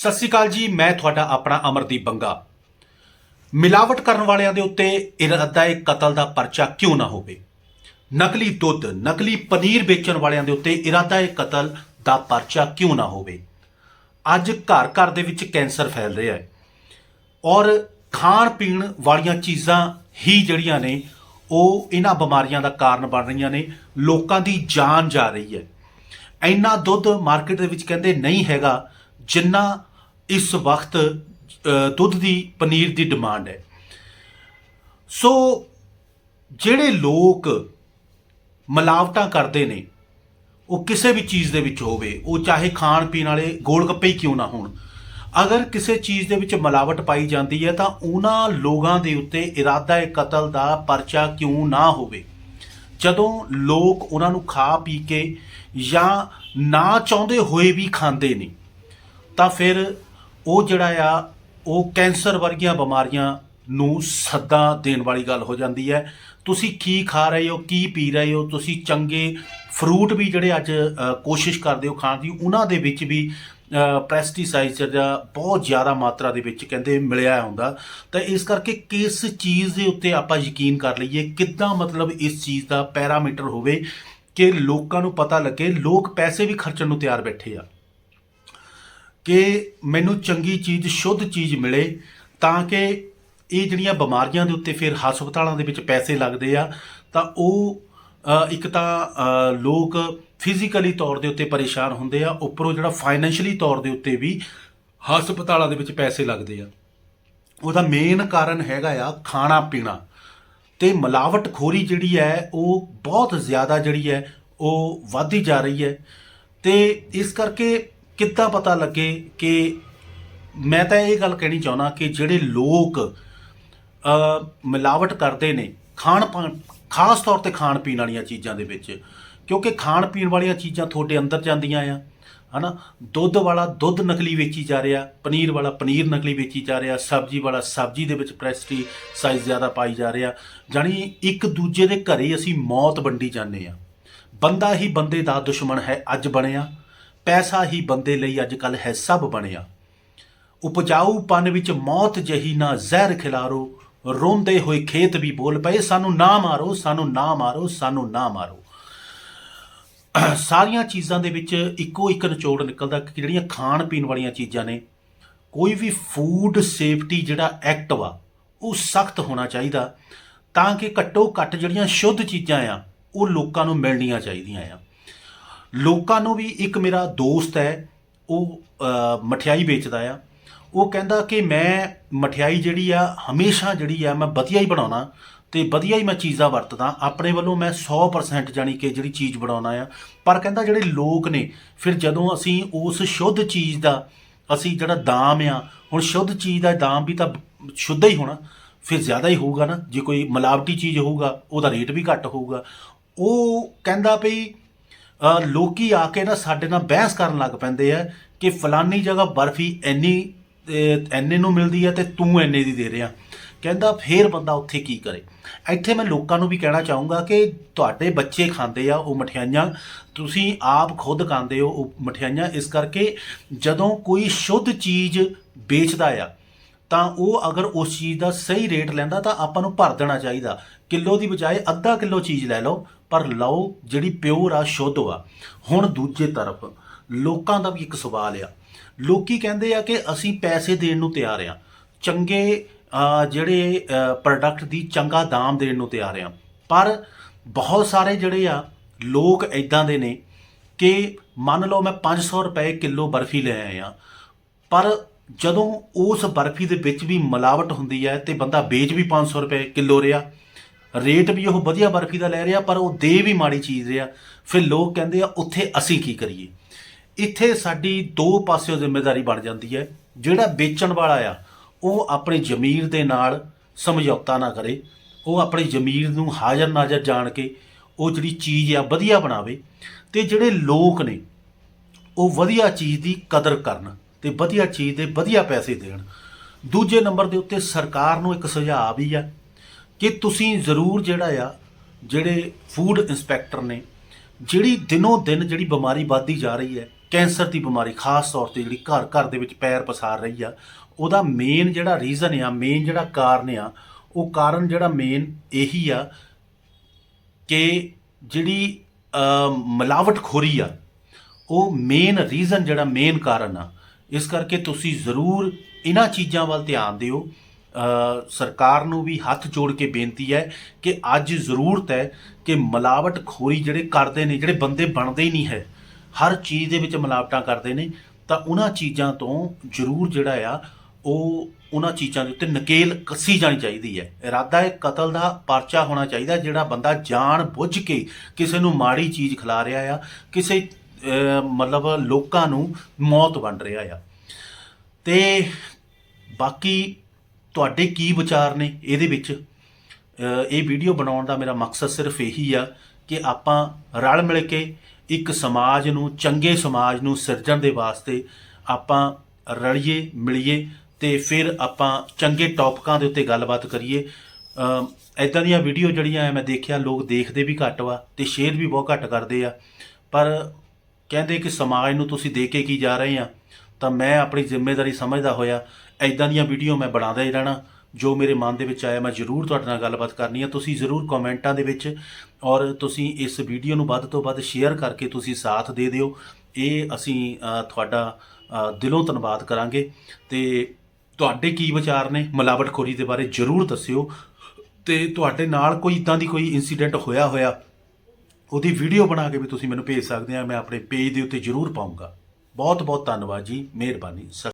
ਸਤਿ ਸ਼੍ਰੀ ਅਕਾਲ ਜੀ, ਮੈਂ ਤੁਹਾਡਾ ਆਪਣਾ ਅਮਰਦੀਪ ਬੰਗਾ। ਮਿਲਾਵਟ ਕਰਨ ਵਾਲਿਆਂ ਦੇ ਉੱਤੇ ਇਰਾਦਾ ਇਹ ਕਤਲ ਦਾ ਪਰਚਾ ਕਿਉਂ ਨਾ ਹੋਵੇ? ਨਕਲੀ ਦੁੱਧ, ਨਕਲੀ ਪਨੀਰ ਵੇਚਣ ਵਾਲਿਆਂ ਦੇ ਉੱਤੇ ਇਰਾਦਾ ਇਹ ਕਤਲ ਦਾ ਪਰਚਾ ਕਿਉਂ ਨਾ ਹੋਵੇ? ਅੱਜ ਘਰ ਘਰ ਦੇ ਵਿੱਚ ਕੈਂਸਰ ਫੈਲ ਰਿਹਾ ਹੈ ਔਰ ਖਾਣ ਪੀਣ ਵਾਲੀਆਂ ਚੀਜ਼ਾਂ ਹੀ ਜਿਹੜੀਆਂ ਨੇ, ਉਹ ਇਹਨਾਂ ਬਿਮਾਰੀਆਂ ਦਾ ਕਾਰਨ ਬਣ ਰਹੀਆਂ ਨੇ, ਲੋਕਾਂ ਦੀ ਜਾਨ ਜਾ ਰਹੀ ਹੈ ਇੰਨਾ ਦੁੱਧ ਮਾਰਕੀਟ ਦੇ ਵਿੱਚ ਕਹਿੰਦੇ ਨਹੀਂ ਹੈਗਾ, ਜਿੰਨਾ ਇਸ ਵਕਤ ਦੁੱਧ ਦੀ, ਪਨੀਰ ਦੀ ਡਿਮਾਂਡ ਹੈ। ਸੋ, ਜਿਹੜੇ ਲੋਕ ਮਿਲਾਵਟਾਂ ਕਰਦੇ ਨੇ, ਉਹ ਕਿਸੇ ਵੀ ਚੀਜ਼ ਦੇ ਵਿੱਚ ਹੋਵੇ, ਉਹ ਚਾਹੇ ਖਾਣ ਪੀਣ ਵਾਲੇ ਗੋਲ ਗੱਪੇ ਹੀ ਕਿਉਂ ਨਾ ਹੋਣ, ਅਗਰ ਕਿਸੇ ਚੀਜ਼ ਦੇ ਵਿੱਚ ਮਿਲਾਵਟ ਪਾਈ ਜਾਂਦੀ ਹੈ, ਤਾਂ ਉਹਨਾਂ ਲੋਕਾਂ ਦੇ ਉੱਤੇ ਇਰਾਦਾ ਕਤਲ ਦਾ ਪਰਚਾ ਕਿਉਂ ਨਾ ਹੋਵੇ। ਜਦੋਂ ਲੋਕ ਉਹਨਾਂ ਨੂੰ ਖਾ ਪੀ ਕੇ ਜਾਂ ਨਾ ਚਾਹੁੰਦੇ ਹੋਏ ਵੀ ਖਾਂਦੇ ਨੇ, ਤਾਂ ਫਿਰ ਉਹ ਜਿਹੜਾ ਆ, ਉਹ ਕੈਂਸਰ ਵਰਗੀਆਂ ਬਿਮਾਰੀਆਂ ਨੂੰ ਸੱਦਾ ਦੇਣ ਵਾਲੀ ਗੱਲ ਹੋ ਜਾਂਦੀ ਹੈ। ਤੁਸੀਂ ਕੀ ਖਾ ਰਹੇ ਹੋ, ਕੀ ਪੀ ਰਹੇ ਹੋ? ਤੁਸੀਂ ਚੰਗੇ ਫਰੂਟ ਵੀ ਜਿਹੜੇ ਅੱਜ ਕੋਸ਼ਿਸ਼ ਕਰਦੇ ਹੋ ਖਾਣ ਦੀ, ਉਹਨਾਂ ਦੇ ਵਿੱਚ ਵੀ ਪੈਸਟੀਸਾਈਡ ਦਾ ਬਹੁਤ ਜ਼ਿਆਦਾ ਮਾਤਰਾ ਦੇ ਵਿੱਚ ਕਹਿੰਦੇ ਮਿਲਿਆ ਹੁੰਦਾ। ਤਾਂ ਇਸ ਕਰਕੇ ਕਿਸ ਚੀਜ਼ ਦੇ ਉੱਤੇ ਆਪਾਂ ਯਕੀਨ ਕਰ ਲਈਏ? ਕਿੱਦਾਂ ਮਤਲਬ ਇਸ ਚੀਜ਼ ਦਾ ਪੈਰਾਮੀਟਰ ਹੋਵੇ ਕਿ ਲੋਕਾਂ ਨੂੰ ਪਤਾ ਲੱਗੇ, ਲੋਕ ਪੈਸੇ ਵੀ ਖਰਚਣ ਨੂੰ ਤਿਆਰ ਬੈਠੇ ਆ। ਕਿ ਮੈਨੂੰ ਚੰਗੀ ਚੀਜ਼, ਸ਼ੁੱਧ ਚੀਜ਼ ਮਿਲੇ ਤਾਂ ਕਿ ਇਹ ਜਿਹੜੀਆਂ ਬਿਮਾਰੀਆਂ ਦੇ ਉੱਤੇ ਫਿਰ ਹਸਪਤਾਲਾਂ ਦੇ ਵਿੱਚ ਪੈਸੇ ਲੱਗਦੇ ਆ, ਤਾਂ ਉਹ ਇੱਕ ਤਾਂ ਲੋਕ ਫਿਜ਼ੀਕਲੀ ਤੌਰ ਦੇ ਉੱਤੇ ਪਰੇਸ਼ਾਨ ਹੁੰਦੇ ਆ, ਉੱਪਰੋਂ ਜਿਹੜਾ ਫਾਈਨੈਂਸ਼ੀਅਲੀ ਤੌਰ ਦੇ ਉੱਤੇ ਵੀ ਹਸਪਤਾਲਾਂ ਦੇ ਵਿੱਚ ਪੈਸੇ ਲੱਗਦੇ ਆ। ਉਹਦਾ ਮੇਨ ਕਾਰਨ ਹੈਗਾ ਆ ਖਾਣਾ ਪੀਣਾ ਤੇ ਮਿਲਾਵਟ ਖੋਰੀ ਜਿਹੜੀ ਹੈ, ਉਹ ਬਹੁਤ ਜ਼ਿਆਦਾ ਜਿਹੜੀ ਹੈ, ਉਹ ਵੱਧਦੀ ਜਾ ਰਹੀ ਹੈ। ਤੇ ਇਸ ਕਰਕੇ ਕਿੱਦਾਂ ਪਤਾ ਲੱਗੇ ਕਿ ਮੈਂ ਤਾਂ ਇਹ ਗੱਲ ਕਹਿਣੀ ਚਾਹੁੰਦਾ ਕਿ ਜਿਹੜੇ ਲੋਕ ਮਿਲਾਵਟ ਕਰਦੇ ਨੇ, ਖਾਣ ਪਾਣ ਖਾਸ ਤੌਰ ਤੇ ਖਾਣ ਪੀਣ ਵਾਲੀਆਂ ਚੀਜ਼ਾਂ ਦੇ ਵਿੱਚ, ਕਿਉਂਕਿ ਖਾਣ ਪੀਣ ਵਾਲੀਆਂ ਚੀਜ਼ਾਂ ਤੁਹਾਡੇ ਅੰਦਰ ਜਾਂਦੀਆਂ ਆ, ਹਨਾ? ਦੁੱਧ ਵਾਲਾ ਦੁੱਧ ਨਕਲੀ ਵੇਚੀ ਜਾ ਰਿਹਾ, ਪਨੀਰ ਵਾਲਾ ਪਨੀਰ ਨਕਲੀ ਵੇਚੀ ਜਾ ਰਿਹਾ, ਸਬਜ਼ੀ ਵਾਲਾ ਸਬਜ਼ੀ ਦੇ ਵਿੱਚ ਪੈਸਟੀਸਾਈਡ ਜ਼ਿਆਦਾ ਪਾਈ ਜਾ ਰਿਹਾ, ਜਾਣੀ ਇੱਕ ਦੂਜੇ ਦੇ ਘਰੇ ਅਸੀਂ ਮੌਤ ਵੰਡੀ ਜਾਂਦੇ ਆ। ਬੰਦਾ ਹੀ ਬੰਦੇ ਦਾ ਦੁਸ਼ਮਣ ਹੈ, ਅੱਜ ਬਣਿਆ ਪੈਸਾ ਹੀ ਬੰਦੇ ਲਈ ਅੱਜ ਕੱਲ ਹੈ ਸਭ ਬਣਿਆ। ਉਪਜਾਊਪਨ ਵਿੱਚ ਮੌਤ ਜਹੀ ਨਾ ਜ਼ਹਿਰ ਖਿਲਾਰੋ, ਰੋਂਦੇ ਹੋਏ ਖੇਤ ਵੀ ਬੋਲ ਪਏ, ਸਾਨੂੰ ਨਾ ਮਾਰੋ, ਸਾਨੂੰ ਨਾ ਮਾਰੋ, ਸਾਨੂੰ ਨਾ ਮਾਰੋ। ਸਾਰੀਆਂ ਚੀਜ਼ਾਂ ਦੇ ਵਿੱਚ ਇੱਕੋ ਇੱਕ ਨਿਚੋੜ ਨਿਕਲਦਾ ਕਿ ਜਿਹੜੀਆਂ ਖਾਣ ਪੀਣ ਵਾਲੀਆਂ ਚੀਜ਼ਾਂ ਨੇ, ਕੋਈ ਵੀ ਫੂਡ ਸੇਫਟੀ ਜਿਹੜਾ ਐਕਟ ਵਾ, ਉਹ ਸਖਤ ਹੋਣਾ ਚਾਹੀਦਾ, ਤਾਂ ਕਿ ਘੱਟੋ ਘੱਟ ਜਿਹੜੀਆਂ ਸ਼ੁੱਧ ਚੀਜ਼ਾਂ ਆ, ਉਹ ਲੋਕਾਂ ਨੂੰ ਮਿਲਣੀਆਂ ਚਾਹੀਦੀਆਂ ਆ। ਲੋਕਾਂ ਨੂੰ ਵੀ ਇੱਕ ਮੇਰਾ ਦੋਸਤ ਹੈ, ਉਹ ਮਠਿਆਈ ਵੇਚਦਾ ਆ। ਉਹ ਕਹਿੰਦਾ ਕਿ ਮੈਂ ਮਠਿਆਈ ਜਿਹੜੀ ਆ, ਹਮੇਸ਼ਾ ਜਿਹੜੀ ਆ, ਮੈਂ ਵਧੀਆ ਹੀ ਬਣਾਉਣਾ ਤੇ ਵਧੀਆ ਹੀ ਮੈਂ ਚੀਜ਼ਾਂ ਵਰਤਦਾ। ਆਪਣੇ ਵੱਲੋਂ ਮੈਂ 100% ਜਾਣੀ ਕਿ ਜਿਹੜੀ ਚੀਜ਼ ਬਣਾਉਣਾ ਆ। ਪਰ ਕਹਿੰਦਾ ਜਿਹੜੇ ਲੋਕ ਨੇ, ਫਿਰ ਜਦੋਂ ਅਸੀਂ ਉਸ ਸ਼ੁੱਧ ਚੀਜ਼ ਦਾ, ਅਸੀਂ ਜਿਹੜਾ ਦਾਮ ਆ, ਹੁਣ ਸ਼ੁੱਧ ਚੀਜ਼ ਦਾ ਦਾਮ ਵੀ ਤਾਂ ਸ਼ੁੱਧ ਹੀ ਹੋਣਾ, ਫਿਰ ਜ਼ਿਆਦਾ ਹੀ ਹੋਊਗਾ ਨਾ। ਜੇ ਕੋਈ ਮਿਲਾਵਟੀ ਚੀਜ਼ ਹੋਊਗਾ, ਉਹਦਾ ਰੇਟ ਵੀ ਘੱਟ ਹੋਊਗਾ। ਉਹ ਕਹਿੰਦਾ ਭਈ ਲੋਕੀ ਆ ਕੇ ਨਾ ਸਾਡੇ ਨਾਲ ਬਹਿਸ ਕਰਨ ਲੱਗ ਪੈਂਦੇ ਆ ਕਿ ਫਲਾਨੀ ਜਗ੍ਹਾ ਬਰਫੀ ਐਨੀ ਅ, ਇੰਨੇ ਨੂੰ ਮਿਲਦੀ ਹੈ ਤੇ ਤੂੰ ਇੰਨੇ ਦੀ ਦੇ ਰਿਹਾ। ਕਹਿੰਦਾ ਫੇਰ ਬੰਦਾ ਉੱਥੇ ਕੀ ਕਰੇ? ਇੱਥੇ ਮੈਂ ਲੋਕਾਂ ਨੂੰ ਵੀ ਕਹਿਣਾ ਚਾਹੂੰਗਾ ਕਿ ਤੁਹਾਡੇ ਬੱਚੇ ਖਾਂਦੇ ਆ ਉਹ ਮਠਿਆਈਆਂ ਤੁਸੀਂ ਆਪ ਖੁਦ ਖਾਂਦੇ ਹੋ ਉਹ ਮਠਿਆਈਆਂ ਇਸ ਕਰਕੇ ਜਦੋਂ ਕੋਈ ਸ਼ੁੱਧ ਚੀਜ਼ ਵੇਚਦਾ ਆ ਤਾਂ ਉਹ ਅਗਰ ਉਸ ਚੀਜ਼ ਦਾ ਸਹੀ ਰੇਟ ਲੈਂਦਾ ਤਾਂ ਆਪਾਂ ਨੂੰ ਭਰ ਦੇਣਾ ਚਾਹੀਦਾ। ਕਿਲੋ ਦੀ ਬਜਾਏ ਅੱਧਾ ਕਿਲੋ ਚੀਜ਼ ਲੈ ਲਓ, ਪਰ ਲਓ ਜਿਹੜੀ ਪਿਓਰ ਆ, ਸ਼ੁੱਧ ਆ ਹੁਣ ਦੂਜੇ ਤਰਫ, ਲੋਕਾਂ ਦਾ ਵੀ ਇੱਕ ਸਵਾਲ ਆ। ਲੋਕੀ ਕਹਿੰਦੇ ਆ ਕਿ ਅਸੀਂ ਪੈਸੇ ਦੇਣ ਨੂੰ ਤਿਆਰ ਆ। ਚੰਗੇ ਜਿਹੜੇ ਪ੍ਰੋਡਕਟ ਦੀ ਚੰਗਾ ਦਾਮ ਦੇਣ ਨੂੰ ਤਿਆਰ ਆ। ਪਰ ਬਹੁਤ ਸਾਰੇ ਜਿਹੜੇ ਆ, ਲੋਕ ਇਦਾਂ ਦੇ ਨੇ ਕਿ ਮੰਨ ਲਓ ਮੈਂ 500 ਰੁਪਏ ਕਿਲੋ ਬਰਫੀ ਲੈ ਆਇਆ। ਪਰ ਜਦੋਂ ਉਸ ਬਰਫੀ ਦੇ ਵਿੱਚ ਵੀ ਮਿਲਾਵਟ ਹੁੰਦੀ ਹੈ ਤੇ ਬੰਦਾ ਵੇਚ ਵੀ 500 ਰੁਪਏ ਕਿਲੋ ਰਿਹਾ, ਰੇਟ ਵੀ ਉਹ ਵਧੀਆ ਬਰਫੀ ਦਾ ਲੈ ਰਿਹਾ, ਪਰ ਉਹ ਦੇ ਵੀ ਮਾੜੀ ਚੀਜ਼ ਰਿਹਾ, ਫਿਰ ਲੋਕ ਕਹਿੰਦੇ ਆ, ਉੱਥੇ ਅਸੀਂ ਕੀ ਕਰੀਏ? ਇੱਥੇ ਸਾਡੀ ਦੋ ਪਾਸਿਓਂ ਜ਼ਿੰਮੇਵਾਰੀ ਬਣ ਜਾਂਦੀ ਹੈ, ਜਿਹੜਾ ਵੇਚਣ ਵਾਲਾ ਆ, ਉਹ ਆਪਣੇ ਜ਼ਮੀਰ ਦੇ ਨਾਲ ਸਮਝੌਤਾ ਨਾ ਕਰੇ, ਉਹ ਆਪਣੀ ਜ਼ਮੀਰ ਨੂੰ ਹਾਜ਼ਰ ਨਾਜ਼ਰ ਜਾਣ ਕੇ ਉਹ ਜਿਹੜੀ ਚੀਜ਼ ਆ, ਵਧੀਆ ਬਣਾਵੇ ਤੇ ਜਿਹੜੇ ਲੋਕ ਨੇ, ਉਹ ਵਧੀਆ ਚੀਜ਼ ਦੀ ਕਦਰ ਕਰਨ। ਤੇ ਵਧੀਆ ਚੀਜ਼ ਦੇ ਵਧੀਆ ਪੈਸੇ ਦੇਣ। ਦੂਜੇ ਨੰਬਰ ਦੇ ਉੱਤੇ ਸਰਕਾਰ ਨੂੰ ਇੱਕ ਸੁਝਾਅ ਵੀ ਆ ਕਿ ਤੁਸੀਂ ਜ਼ਰੂਰ ਜਿਹੜਾ ਆ ਜਿਹੜੇ ਫੂਡ ਇੰਸਪੈਕਟਰ ਨੇ ਜਿਹੜੀ ਦਿਨੋਂ ਦਿਨ ਜਿਹੜੀ ਬਿਮਾਰੀ ਵੱਧਦੀ ਜਾ ਰਹੀ ਹੈ ਕੈਂਸਰ ਦੀ ਬਿਮਾਰੀ ਖਾਸ ਤੌਰ ਤੇ ਜਿਹੜੀ ਘਰ ਘਰ ਦੇ ਵਿੱਚ ਪੈਰ ਪਸਾਰ ਰਹੀ ਆ ਉਹਦਾ ਮੇਨ ਜਿਹੜਾ ਰੀਜ਼ਨ ਆ ਮੇਨ ਜਿਹੜਾ ਕਾਰਨ ਆ ਉਹ ਕਾਰਨ ਜਿਹੜਾ ਮੇਨ ਇਹੀ ਆ ਕਿ ਜਿਹੜੀ ਅ, ਮਿਲਾਵਟਖੋਰੀ ਆ ਉਹ ਮੇਨ ਰੀਜ਼ਨ ਜਿਹੜਾ ਮੇਨ ਕਾਰਨ ਆ ਇਸ ਕਰਕੇ ਤੁਸੀਂ ਜ਼ਰੂਰ ਇਹਨਾਂ ਚੀਜ਼ਾਂ ਵੱਲ ਧਿਆਨ ਦਿਓ। ਸਰਕਾਰ ਨੂੰ ਵੀ ਹੱਥ ਜੋੜ ਕੇ ਬੇਨਤੀ ਹੈ ਕਿ ਅੱਜ ਜ਼ਰੂਰਤ ਹੈ ਕਿ ਮਿਲਾਵਟਖੋਰੀ ਜਿਹੜੇ ਕਰਦੇ ਨੇ, ਜਿਹੜੇ ਬੰਦੇ ਬਣਦੇ ਹੀ ਨਹੀਂ ਹੈ, ਹਰ ਚੀਜ਼ ਦੇ ਵਿੱਚ ਮਿਲਾਵਟਾਂ ਕਰਦੇ ਨੇ, ਤਾਂ ਉਹਨਾਂ ਚੀਜ਼ਾਂ ਤੋਂ ਜ਼ਰੂਰ ਜਿਹੜਾ ਆ, ਉਹ ਉਹਨਾਂ ਚੀਜ਼ਾਂ ਦੇ ਉੱਤੇ ਨਕੇਲ ਕੱਸੀ ਜਾਣੀ ਚਾਹੀਦੀ ਹੈ। ਇਰਾਦਾ ਹੈ ਕਤਲ ਦਾ ਪਰਚਾ ਹੋਣਾ ਚਾਹੀਦਾ, ਜਿਹੜਾ ਬੰਦਾ ਜਾਣ ਬੁੱਝ ਕੇ ਕਿਸੇ ਨੂੰ ਮਾੜੀ ਚੀਜ਼ ਖਿਲਾ ਰਿਹਾ ਆ, ਕਿਸੇ ਮਤਲਬ ਲੋਕਾਂ ਨੂੰ ਮੌਤ ਵੰਡ ਰਿਹਾ ਆ। ਤੇ ਬਾਕੀ ਤੁਹਾਡੇ ਕੀ ਵਿਚਾਰ ਨੇ ਇਹਦੇ ਵਿੱਚ? ਇਹ ਵੀਡੀਓ ਬਣਾਉਣ ਦਾ ਮੇਰਾ ਮਕਸਦ ਸਿਰਫ ਇਹੀ ਆ ਕਿ ਆਪਾਂ ਰਲ ਮਿਲ ਕੇ ਇੱਕ ਸਮਾਜ ਨੂੰ, ਚੰਗੇ ਸਮਾਜ ਨੂੰ ਸਿਰਜਣ ਦੇ ਵਾਸਤੇ ਆਪਾਂ ਰਲੀਏ, ਮਿਲੀਏ ਤੇ ਫਿਰ ਆਪਾਂ ਚੰਗੇ ਟੌਪਿਕਾਂ ਦੇ ਉੱਤੇ ਗੱਲਬਾਤ ਕਰੀਏ। ਐਦਾਂ ਦੀਆਂ ਵੀਡੀਓ ਜਿਹੜੀਆਂ ਮੈਂ ਦੇਖਿਆ, ਲੋਕ ਦੇਖਦੇ ਵੀ ਘੱਟ ਵਾ ਤੇ ਸ਼ੇਅਰ ਵੀ ਬਹੁਤ ਘੱਟ ਕਰਦੇ ਆ। ਪਰ ਕਹਿੰਦੇ ਕਿ ਸਮਾਜ ਨੂੰ ਤੁਸੀਂ ਦੇ ਕੇ ਕੀ ਜਾ ਰਹੇ ਆ? ਤਾਂ ਮੈਂ ਆਪਣੀ ਜ਼ਿੰਮੇਵਾਰੀ ਸਮਝਦਾ ਹੋਇਆ ਐਦਾਂ ਦੀਆਂ ਵੀਡੀਓ ਮੈਂ ਬਣਾਉਂਦਾ ਹੀ ਰਹਿਣਾ। ਜੋ ਮੇਰੇ ਮਨ ਦੇ ਵਿੱਚ ਆਇਆ, ਮੈਂ ਜ਼ਰੂਰ ਤੁਹਾਡੇ ਨਾਲ ਗੱਲਬਾਤ ਕਰਨੀ ਆ। ਤੁਸੀਂ ਜ਼ਰੂਰ ਕਮੈਂਟਾਂ ਦੇ ਵਿੱਚ ਔਰ ਤੁਸੀਂ ਇਸ ਵੀਡੀਓ ਨੂੰ ਵੱਧ ਤੋਂ ਵੱਧ ਸ਼ੇਅਰ ਕਰਕੇ ਤੁਸੀਂ ਸਾਥ ਦੇ ਦਿਓ। ਇਹ ਅਸੀਂ ਤੁਹਾਡਾ ਦਿਲੋਂ ਧੰਨਵਾਦ ਕਰਾਂਗੇ। ਤੇ ਤੁਹਾਡੇ ਕੀ ਵਿਚਾਰ ਨੇ ਮਿਲਾਵਟਖੋਰੀ ਦੇ ਬਾਰੇ ਜ਼ਰੂਰ ਦੱਸਿਓ। ਤੇ ਤੁਹਾਡੇ ਨਾਲ ਕੋਈ ਇਦਾਂ ਦੀ ਕੋਈ ਇਨਸੀਡੈਂਟ ਹੋਇਆ ਹੋਇਆ ਉਹਦੀ ਵੀਡੀਓ ਬਣਾ ਕੇ ਵੀ ਤੁਸੀਂ ਮੈਨੂੰ ਭੇਜ ਸਕਦੇ ਆ, ਮੈਂ ਆਪਣੇ ਪੇਜ ਦੇ ਉੱਤੇ ਜ਼ਰੂਰ ਪਾਉਂਗਾ। ਬਹੁਤ ਬਹੁਤ ਧੰਨਵਾਦ ਜੀ, ਮਿਹਰਬਾਨੀ, ਸਤਿ